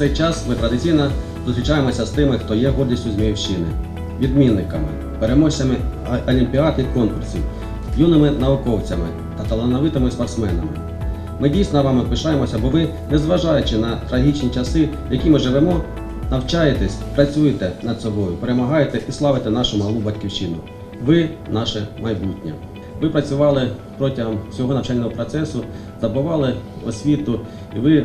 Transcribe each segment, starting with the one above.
цей час ми традиційно зустрічаємося з тими, хто є гордістю Зміївщини, відмінниками, переможцями олімпіад і конкурсів, юними науковцями та талановитими спортсменами. Ми дійсно вами пишаємося, бо ви, незважаючи на трагічні часи, в які ми живемо, навчаєтесь, працюєте над собою, перемагаєте і славите нашу малу батьківщину. Ви наше майбутнє. Ви працювали протягом всього навчального процесу, здобували освіту, і ви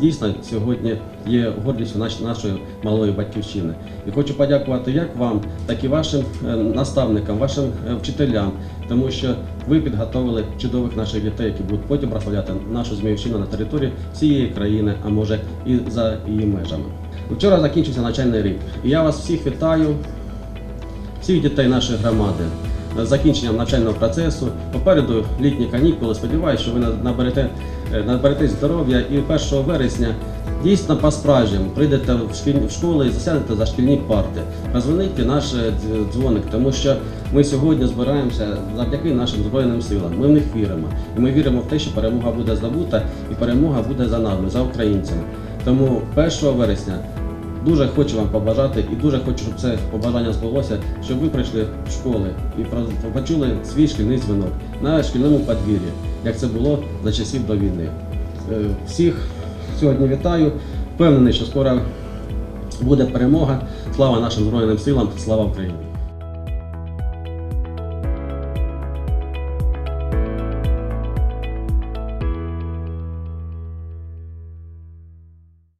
дійсно сьогодні є гордістю нашої малої батьківщини. І хочу подякувати як вам, так і вашим е, наставникам, вашим е, вчителям, тому що ви підготовили чудових наших дітей, які будуть потім прославляти нашу зміївщину на території всієї країни, а може і за її межами. Вчора закінчився навчальний рік, і я вас всіх вітаю всіх дітей нашої громади закінченням навчального процесу. Попереду літні канікули. Сподіваюся, що ви наберете, е, наберете здоров'я і 1 вересня дійсно по-справжньому прийдете в, школи і засядете за шкільні парти. Позвоніть наш е, дзвоник, тому що ми сьогодні збираємося завдяки нашим Збройним силам. Ми в них віримо. І ми віримо в те, що перемога буде здобута і перемога буде за нами, за українцями. Тому 1 вересня Дуже хочу вам побажати і дуже хочу, щоб це побажання збулося, щоб ви прийшли в школи і почули свій шкільний дзвінок на шкільному подвір'ї, як це було за часів до війни. Е, Всіх сьогодні вітаю. Впевнений, що скоро буде перемога. Слава нашим Збройним силам, слава Україні!